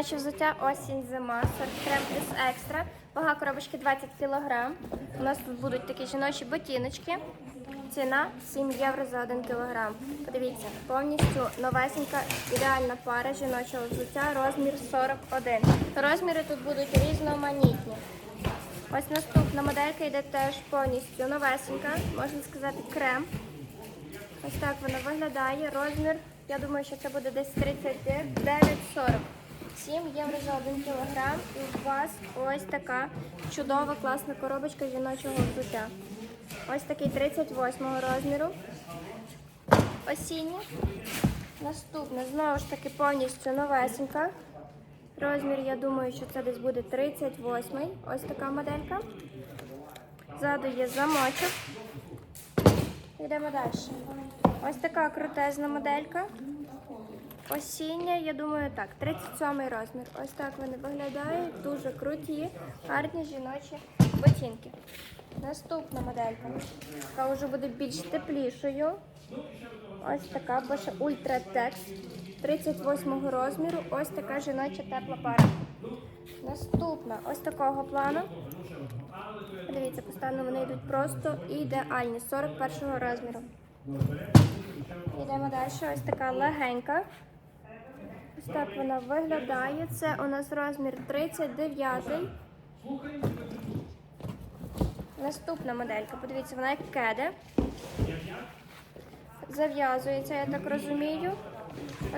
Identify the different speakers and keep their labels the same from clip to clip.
Speaker 1: Наше взуття осінь зима, сорт крем плюс екстра. Вага коробочки 20 кг. У нас тут будуть такі жіночі ботиночки. Ціна 7 євро за 1 кг. Подивіться, повністю новесенька ідеальна пара жіночого взуття, розмір 41. Розміри тут будуть різноманітні. Ось наступна моделька йде теж повністю новесенька, можна сказати, крем. Ось так вона виглядає. Розмір, я думаю, що це буде десь 39-40. 7 євро за 1 кілограм. І у вас ось така чудова, класна коробочка жіночого взуття. Ось такий 38 розміру. Осіння. Наступне, знову ж таки, повністю новесенька. Розмір, я думаю, що це десь буде 38 Ось така моделька. Ззаду є замочок. Йдемо далі. Ось така крутезна моделька. Осіння, я думаю, так, 37 розмір. Ось так вони виглядають. Дуже круті, гарні жіночі ботинки. Наступна моделька, яка вже буде більш теплішою. Ось така Bosch Ultra Tex 38 розміру. Ось така жіноча тепла пара. Наступна ось такого плану. Подивіться, поставно вони йдуть просто ідеальні, 41 розміру. Йдемо далі. Ось така легенька. Так вона виглядає. Це у нас розмір 39. Наступна моделька. Подивіться, вона як кеде. Зав'язується, я так розумію.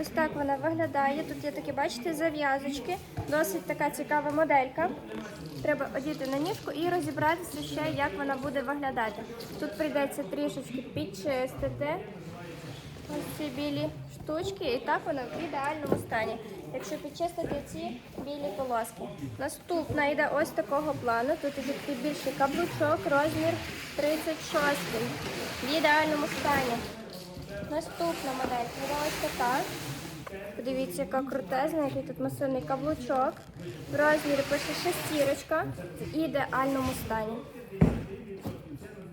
Speaker 1: Ось так вона виглядає. Тут є такі, бачите, зав'язочки. Досить така цікава моделька. Треба одіти на ніжку і розібратися ще, як вона буде виглядати. Тут прийдеться трішечки підчистити ось ці білі штучки, і так вона в ідеальному стані. Якщо підчистити ці білі полоски. Наступна йде ось такого плану. Тут іде більший каблучок, розмір 36 в ідеальному стані. Наступна модель буде ось така. Подивіться, яка крутезна, який тут масивний каблучок. В розмірі пише шестірочка в ідеальному стані.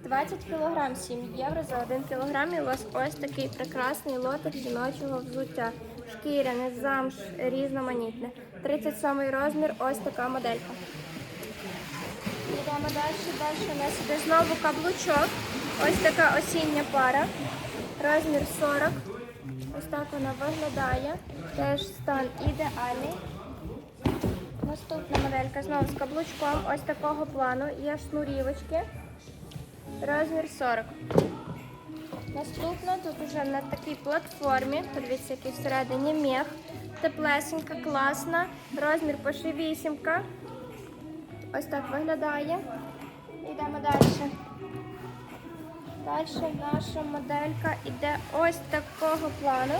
Speaker 1: 20 кг, 7 євро за 1 кг. І у вас ось такий прекрасний лотик жіночого взуття. Шкіряне, замш, різноманітне. 37 розмір, ось така моделька. Йдемо далі. Далі у нас іде знову каблучок. Ось така осіння пара. Розмір 40. Ось так вона виглядає. Теж стан ідеальний. Наступна моделька знову з каблучком. Ось такого плану. Є шнурівочки. Розмір 40. Наступна тут уже на такій платформі. Подивіться, який всередині мех. Теплесенька, класна. Розмір пише вісімка. Ось так виглядає. Йдемо далі. Далі наша моделька йде ось такого плану.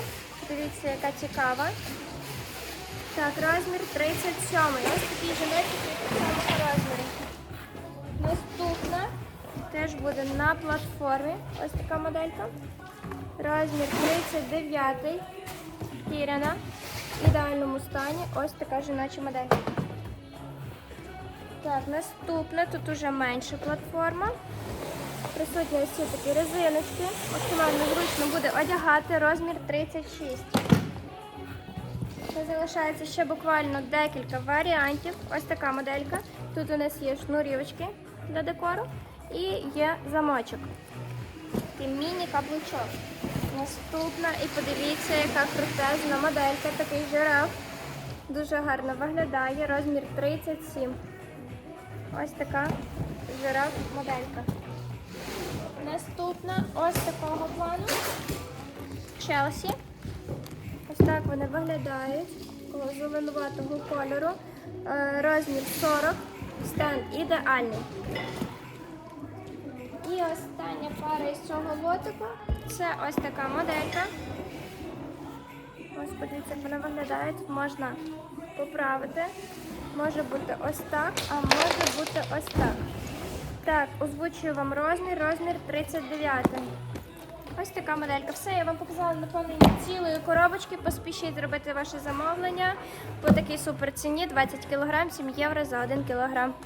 Speaker 1: Дивіться, яка цікава. Так, розмір 37. Ось такий жіночок 37 розмірі. Буде на платформі. Ось така моделька. Розмір 39. Кіряна. В ідеальному стані. Ось така жіноча моделька. Так, наступна, тут уже менша платформа. Присутні ось ці такі резиночки. Максимально зручно буде одягати розмір 36. Це залишається ще буквально декілька варіантів. Ось така моделька. Тут у нас є шнурівочки для декору і є замочок. Такий міні-каблучок. Наступна, і подивіться, яка крутезна моделька, такий жираф. Дуже гарно виглядає. Розмір 37. Ось така жираф моделька. Наступна ось такого плану. Челсі. Ось так вони виглядають. Такого зеленуватого кольору. Е, Розмір 40. Стан ідеальний. І остання пара із цього лотику. Це ось така моделька. Ось подивіться, як вона виглядає. Тут можна поправити. Може бути ось так, а може бути ось так. Так, озвучую вам розмір, розмір 39. Ось така моделька. Все, я вам показала наповнення цілої коробочки. Поспішіть зробити ваше замовлення по такій супер ціні 20 кг, 7 євро за 1 кг.